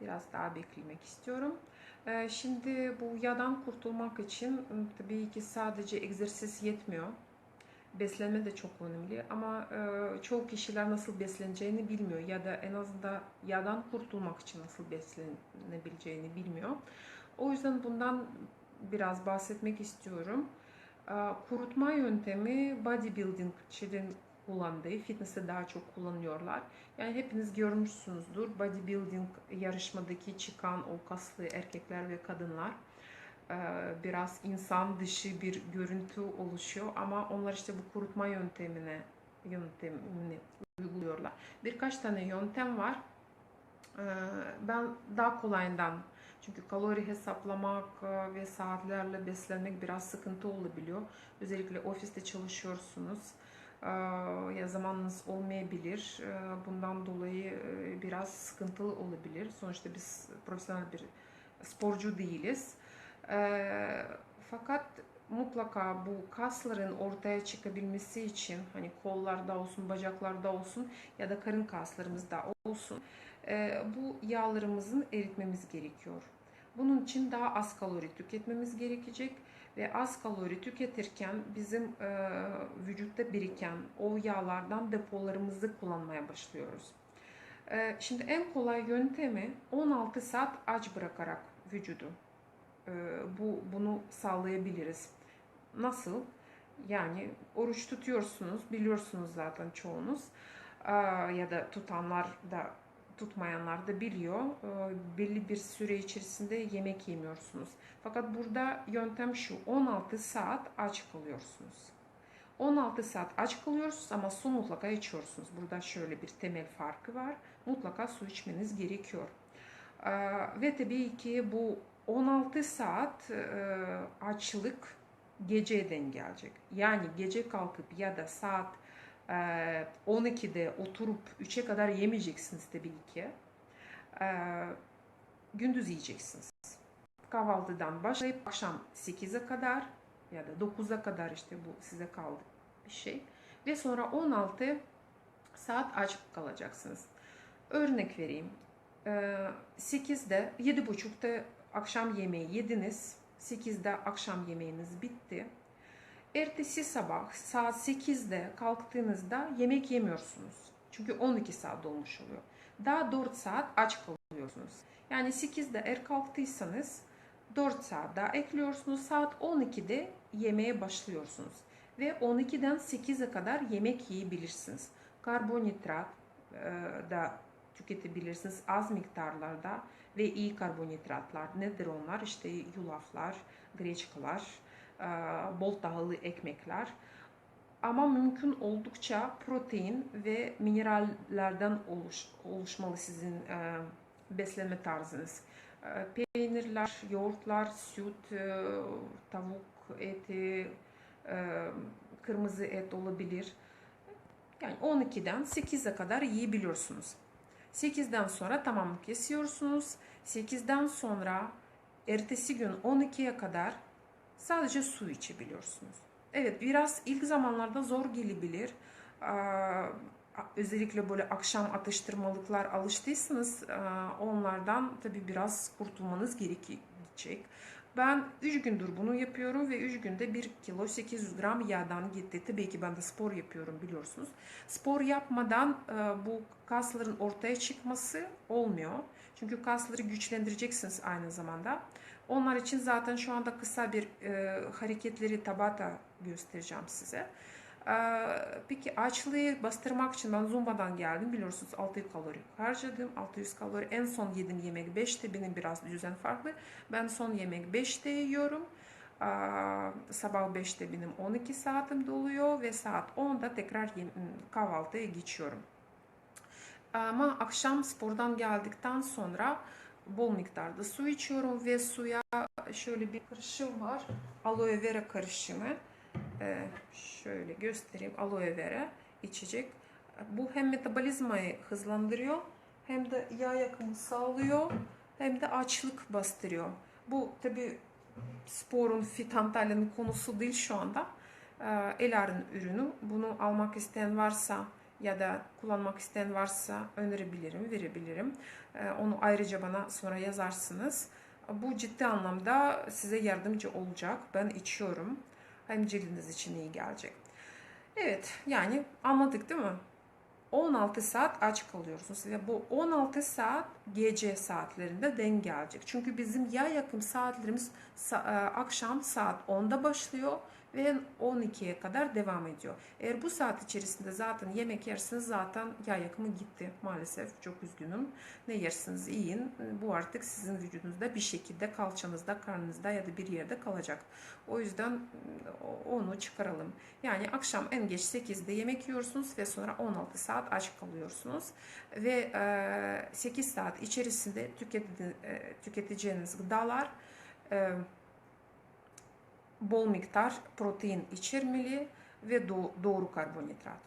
Biraz daha beklemek istiyorum. Ee, Şimdi bu yağdan kurtulmak için ım, tabii ki sadece egzersiz yetmiyor. Beslenme de çok önemli ama e, çoğu kişiler nasıl besleneceğini bilmiyor ya da en azından yağdan kurtulmak için nasıl beslenebileceğini bilmiyor. O yüzden bundan biraz bahsetmek istiyorum. Kurutma yöntemi bodybuilding için kullandığı, fitness'te daha çok kullanıyorlar. Yani hepiniz görmüşsünüzdür bodybuilding yarışmadaki çıkan o kaslı erkekler ve kadınlar biraz insan dışı bir görüntü oluşuyor ama onlar işte bu kurutma yöntemine yöntemini uyguluyorlar. Birkaç tane yöntem var. Ben daha kolayından çünkü kalori hesaplamak ve saatlerle beslenmek biraz sıkıntı olabiliyor. Özellikle ofiste çalışıyorsunuz ya zamanınız olmayabilir. Bundan dolayı biraz sıkıntılı olabilir. Sonuçta biz profesyonel bir sporcu değiliz. Fakat mutlaka bu kasların ortaya çıkabilmesi için hani kollarda olsun, bacaklarda olsun ya da karın kaslarımızda olsun bu yağlarımızın eritmemiz gerekiyor. Bunun için daha az kalori tüketmemiz gerekecek ve az kalori tüketirken bizim e, vücutta biriken o yağlardan depolarımızı kullanmaya başlıyoruz. E, şimdi en kolay yöntemi 16 saat aç bırakarak vücudu e, bu bunu sağlayabiliriz. Nasıl? Yani oruç tutuyorsunuz, biliyorsunuz zaten çoğunuz. Aa, ya da tutanlar da tutmayanlar da biliyor. Ee, belli bir süre içerisinde yemek yemiyorsunuz. Fakat burada yöntem şu. 16 saat aç kalıyorsunuz. 16 saat aç kalıyorsunuz ama su mutlaka içiyorsunuz. Burada şöyle bir temel farkı var. Mutlaka su içmeniz gerekiyor. Ee, Ve tabii ki bu 16 saat e, açlık geceden gelecek. Yani gece kalkıp ya da saat 12'de oturup 3'e kadar yemeyeceksiniz tabii ki. Gündüz yiyeceksiniz. Kahvaltıdan başlayıp akşam 8'e kadar ya da 9'a kadar işte bu size kaldı bir şey. Ve sonra 16 saat aç kalacaksınız. Örnek vereyim. E, 8'de 7.30'da akşam yemeği yediniz. 8'de akşam yemeğiniz bitti. Ertesi sabah saat 8'de kalktığınızda yemek yemiyorsunuz. Çünkü 12 saat dolmuş oluyor. Daha 4 saat aç kalıyorsunuz. Yani 8'de eğer kalktıysanız 4 saat daha ekliyorsunuz. Saat 12'de yemeğe başlıyorsunuz. Ve 12'den 8'e kadar yemek yiyebilirsiniz. Karbonhidrat e, da tüketebilirsiniz az miktarlarda ve iyi karbonhidratlar. Nedir onlar? İşte yulaflar, greçkalar, bol tahıllı ekmekler. Ama mümkün oldukça protein ve minerallerden oluş, oluşmalı sizin e, beslenme tarzınız. E, peynirler, yoğurtlar, süt, e, tavuk eti, e, kırmızı et olabilir. Yani 12'den 8'e kadar yiyebiliyorsunuz. 8'den sonra tamam kesiyorsunuz. 8'den sonra ertesi gün 12'ye kadar sadece su içebiliyorsunuz. Evet biraz ilk zamanlarda zor gelebilir. Özellikle böyle akşam atıştırmalıklar alıştıysanız onlardan tabii biraz kurtulmanız gerekecek. Ben 3 gündür bunu yapıyorum ve 3 günde 1 kilo 800 gram yağdan gitti. Tabii ki ben de spor yapıyorum biliyorsunuz. Spor yapmadan e, bu kasların ortaya çıkması olmuyor. Çünkü kasları güçlendireceksiniz aynı zamanda. Onlar için zaten şu anda kısa bir e, hareketleri tabata göstereceğim size. E, peki açlığı bastırmak için ben Zumba'dan geldim. Biliyorsunuz 600 kalori harcadım. 600 kalori en son yedim yemek 5'te. Benim biraz düzen farklı. Ben son yemek 5'te yiyorum. E, sabah 5'te benim 12 saatim doluyor ve saat 10'da tekrar kahvaltıya geçiyorum. Ama akşam spordan geldikten sonra bol miktarda su içiyorum ve suya şöyle bir karışım var. Aloe vera karışımı. Ee, şöyle göstereyim. Aloe vera içecek. Bu hem metabolizmayı hızlandırıyor hem de yağ yakımı sağlıyor hem de açlık bastırıyor. Bu tabi sporun fit Antalya'nın konusu değil şu anda. Ee, Elar'ın ürünü. Bunu almak isteyen varsa ya da kullanmak isteyen varsa önerebilirim, verebilirim. Ee, Onu ayrıca bana sonra yazarsınız. Bu ciddi anlamda size yardımcı olacak. Ben içiyorum. Hem cildiniz için iyi gelecek. Evet, yani anladık değil mi? 16 saat aç kalıyorsunuz ve bu 16 saat gece saatlerinde denk gelecek. Çünkü bizim yağ yakım saatlerimiz sa- e, akşam saat 10'da başlıyor ve 12'ye kadar devam ediyor. Eğer bu saat içerisinde zaten yemek yersiniz zaten yağ yakımı gitti maalesef çok üzgünüm. Ne yersiniz yiyin bu artık sizin vücudunuzda bir şekilde kalçanızda karnınızda ya da bir yerde kalacak. O yüzden o- onu çıkaralım. Yani akşam en geç 8'de yemek yiyorsunuz ve sonra 16 saat aç kalıyorsunuz. Ve e, 8 saat içerisinde tüketeceğiniz gıdalar bol miktar protein içermeli ve do- doğru karbonhidrat.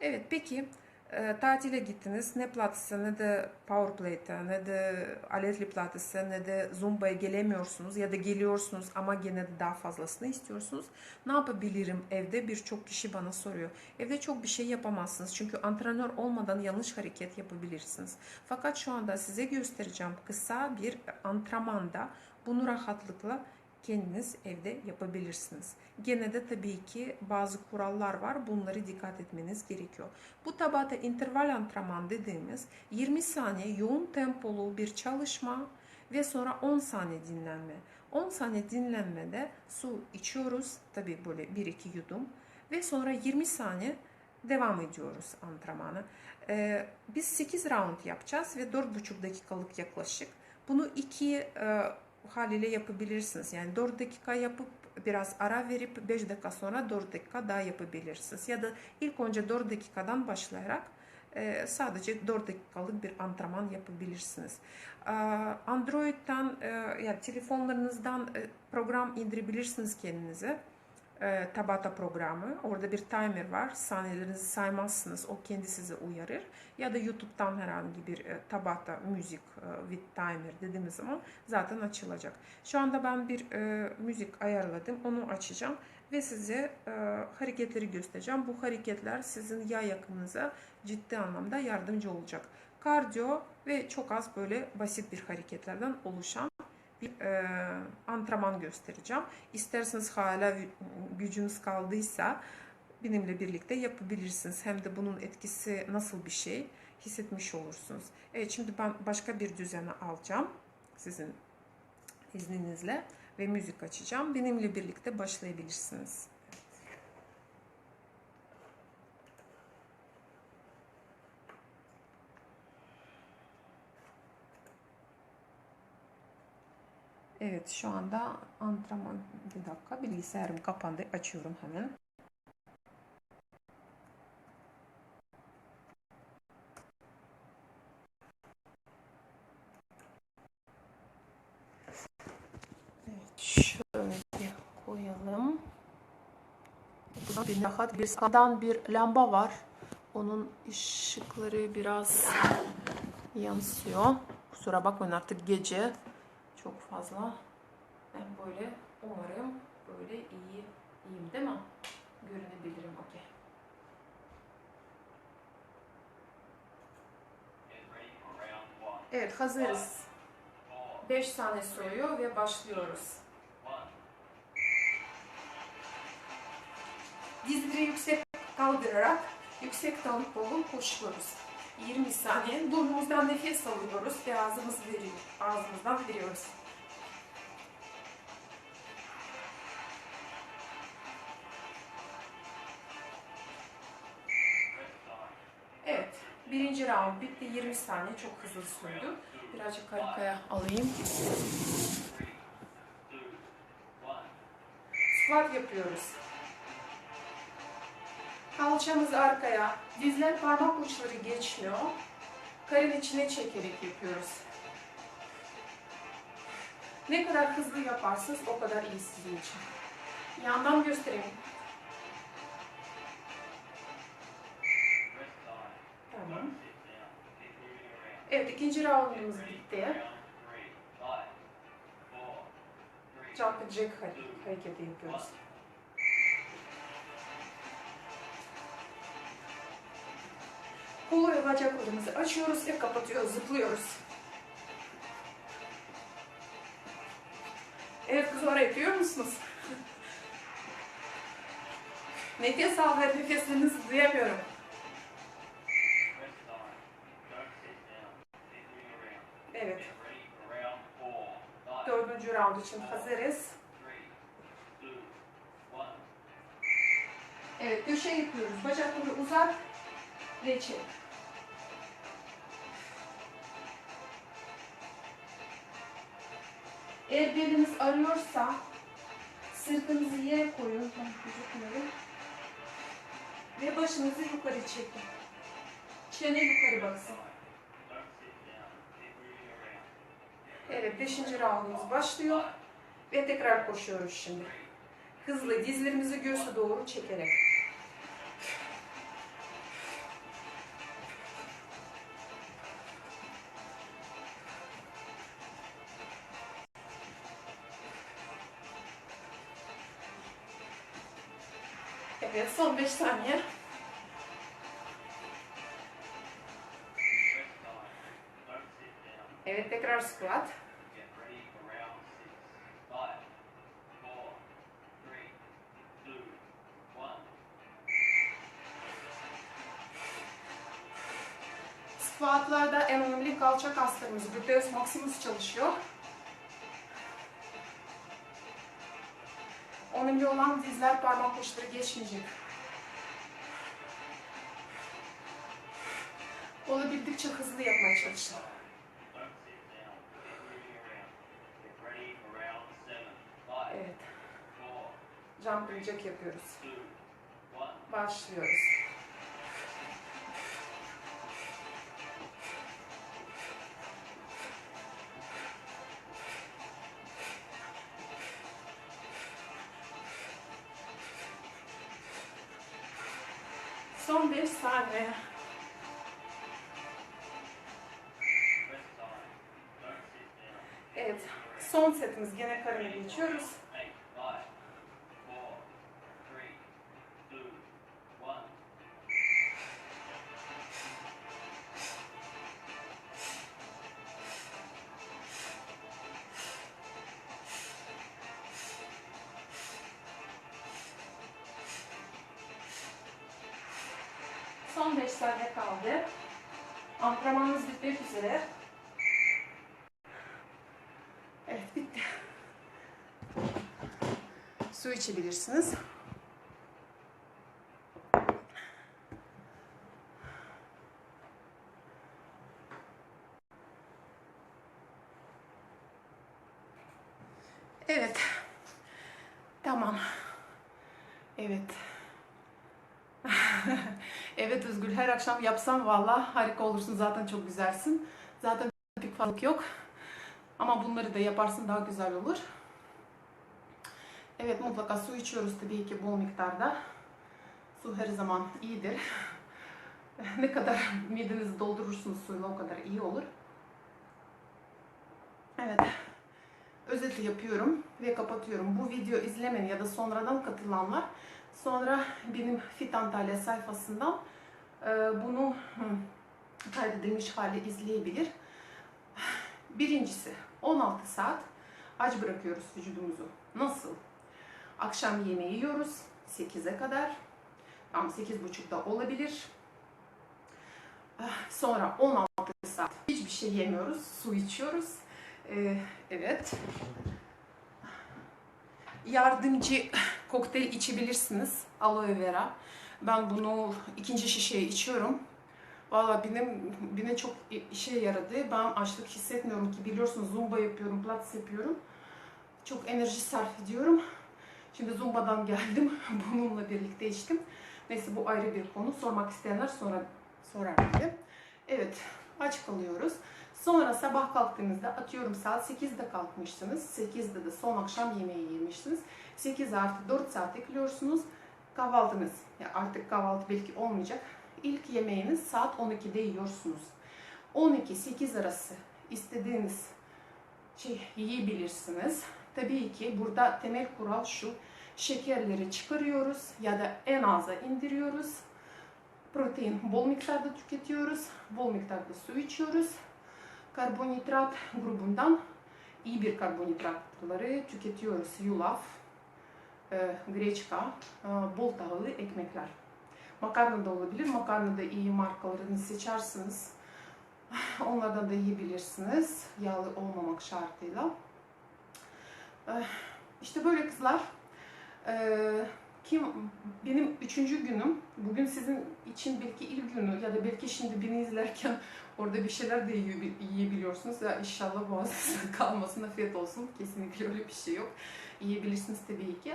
Evet peki e, tatile gittiniz ne Pilates'e ne de Powerplate'e ne de aletli Pilates'e ne de Zumba'ya gelemiyorsunuz ya da geliyorsunuz ama gene de daha fazlasını istiyorsunuz. Ne yapabilirim evde birçok kişi bana soruyor. Evde çok bir şey yapamazsınız çünkü antrenör olmadan yanlış hareket yapabilirsiniz. Fakat şu anda size göstereceğim kısa bir antrenmanda bunu rahatlıkla kendiniz evde yapabilirsiniz. Gene de tabii ki bazı kurallar var. Bunları dikkat etmeniz gerekiyor. Bu tabata interval antrenman dediğimiz 20 saniye yoğun tempolu bir çalışma ve sonra 10 saniye dinlenme. 10 saniye dinlenmede su içiyoruz. Tabii böyle 1-2 yudum ve sonra 20 saniye devam ediyoruz antrenmanı. Ee, biz 8 round yapacağız ve 4,5 dakikalık yaklaşık. Bunu iki e, haliyle yapabilirsiniz. Yani 4 dakika yapıp biraz ara verip 5 dakika sonra 4 dakika daha yapabilirsiniz. Ya da ilk önce 4 dakikadan başlayarak e, sadece 4 dakikalık bir antrenman yapabilirsiniz. E, Android'den e, yani telefonlarınızdan e, program indirebilirsiniz kendinize. E, Tabata programı. Orada bir timer var. Saniyelerinizi saymazsınız. O kendi sizi uyarır. Ya da YouTube'dan herhangi bir e, Tabata müzik e, with timer dediğimiz zaman zaten açılacak. Şu anda ben bir e, müzik ayarladım. Onu açacağım ve size hareketleri göstereceğim. Bu hareketler sizin yağ yakımınıza ciddi anlamda yardımcı olacak. Kardiyo ve çok az böyle basit bir hareketlerden oluşan bir e, antrenman göstereceğim. İsterseniz hala gücünüz kaldıysa benimle birlikte yapabilirsiniz. Hem de bunun etkisi nasıl bir şey hissetmiş olursunuz. Evet şimdi ben başka bir düzene alacağım sizin izninizle ve müzik açacağım. Benimle birlikte başlayabilirsiniz. Evet şu anda antrenman bir dakika bilgisayarım kapandı açıyorum hemen. Evet şöyle koyalım. Bir rahat bir sağdan bir lamba var. Onun ışıkları biraz yansıyor. Kusura bakmayın artık gece çok fazla. Ben böyle umarım böyle iyi iyiyim değil mi? Görünebilirim okey. Evet hazırız. 5 tane soruyor ve başlıyoruz. Dizleri yüksek kaldırarak yüksek tempolu koşuyoruz. 20 saniye burnumuzdan nefes alıyoruz ve ağzımız veriyor. Ağzımızdan veriyoruz. Evet. Birinci round bitti. 20 saniye çok hızlı sürdü. Birazcık arkaya alayım. Squat yapıyoruz. Kalçamız arkaya. Dizler parmak uçları geçmiyor. Karın içine çekerek yapıyoruz. Ne kadar hızlı yaparsanız o kadar iyi sizin için. Yandan göstereyim. Tamam. Evet ikinci roundumuz bitti. Jack hareketi yapıyoruz. Kolu ve bacaklarımızı açıyoruz ve kapatıyoruz, zıplıyoruz. Evet kızlar yapıyor musunuz? Nefes al ve nefeslerinizi duyamıyorum. Evet. Dördüncü round için hazırız. Evet, köşe yapıyoruz. Bacakları uzat ve çek. Eğer beliniz arıyorsa sırtınızı yere koyun. Ve başınızı yukarı çekin. Çene yukarı baksın. Evet, beşinci roundumuz başlıyor. Ve tekrar koşuyoruz şimdi. Hızlı dizlerimizi göğsü doğru çekerek. Evet, son 5 saniye. Evet, tekrar squat. Squatlarda en önemli kalça kaslarımız, gluteus maximus çalışıyor. Önemli olan dizler parmak uçları geçmeyecek. Olabildikçe hızlı yapmaya çalışın. Evet. Jack yapıyoruz. Başlıyoruz. Son 5 saniye. Evet. Son setimiz gene karına geçiyoruz. Son 5 saniye kaldı. Antrenmanımız bitmek üzere. Evet bitti. Su içebilirsiniz. Evet. Tamam. Evet. evet Özgül her akşam yapsam valla harika olursun zaten çok güzelsin. Zaten pek fark yok. Ama bunları da yaparsın daha güzel olur. Evet mutlaka su içiyoruz tabii ki bol miktarda. Su her zaman iyidir. ne kadar midenizi doldurursunuz suyla o kadar iyi olur. Evet. Özeti yapıyorum ve kapatıyorum. Bu video izlemeyen ya da sonradan katılanlar sonra benim Fit Antalya sayfasından e, bunu kaydedilmiş hali izleyebilir. Birincisi 16 saat aç bırakıyoruz vücudumuzu. Nasıl? Akşam yemeği yiyoruz 8'e kadar. Tam 8.30'da olabilir. Ah, Sonra 16 saat hiçbir şey yemiyoruz. Su içiyoruz. Ee, evet. Yardımcı kokteyl içebilirsiniz. Aloe vera. Ben bunu ikinci şişeyi içiyorum. Valla benim, benim çok işe yaradı. Ben açlık hissetmiyorum ki biliyorsunuz zumba yapıyorum, pilates yapıyorum. Çok enerji sarf ediyorum. Şimdi zumbadan geldim. Bununla birlikte içtim. Neyse bu ayrı bir konu. Sormak isteyenler sonra sorar beni. Evet aç kalıyoruz. Sonra sabah kalktığınızda atıyorum saat 8'de kalkmışsınız. 8'de de son akşam yemeği yemişsiniz. 8 artı 4 saat ekliyorsunuz. Kahvaltınız ya artık kahvaltı belki olmayacak. İlk yemeğiniz saat 12'de yiyorsunuz. 12-8 arası istediğiniz şey yiyebilirsiniz. Tabii ki burada temel kural şu. Şekerleri çıkarıyoruz ya da en aza indiriyoruz. Protein bol miktarda tüketiyoruz. Bol miktarda su içiyoruz. Karbonhidrat grubundan iyi bir karbonhidratları tüketiyoruz. Yulaf, e, greçka, e, bol tahıllı ekmekler. Makarna da olabilir. Makarna da iyi markalarını seçersiniz. Onlardan da yiyebilirsiniz. Yağlı olmamak şartıyla. Eh, İşte böyle kızlar. Ee, kim benim üçüncü günüm. Bugün sizin için belki ilk günü ya da belki şimdi beni izlerken orada bir şeyler de yiye- yiyebiliyorsunuz. Ya inşallah boğazınızda kalmasın, afiyet olsun. Kesinlikle öyle bir şey yok. Yiyebilirsiniz tabii ki.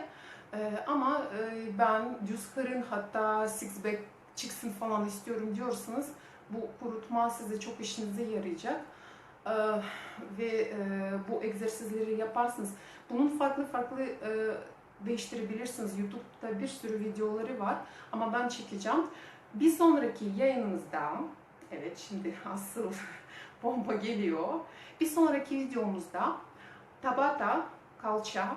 Ee, ama e, ben düz karın hatta six pack çıksın falan istiyorum diyorsanız bu kurutma size çok işinize yarayacak. Ee, ve e, bu egzersizleri yaparsınız. Bunun farklı farklı e, değiştirebilirsiniz. YouTube'da bir sürü videoları var ama ben çekeceğim. Bir sonraki yayınımızda, evet şimdi asıl bomba geliyor. Bir sonraki videomuzda tabata, kalça,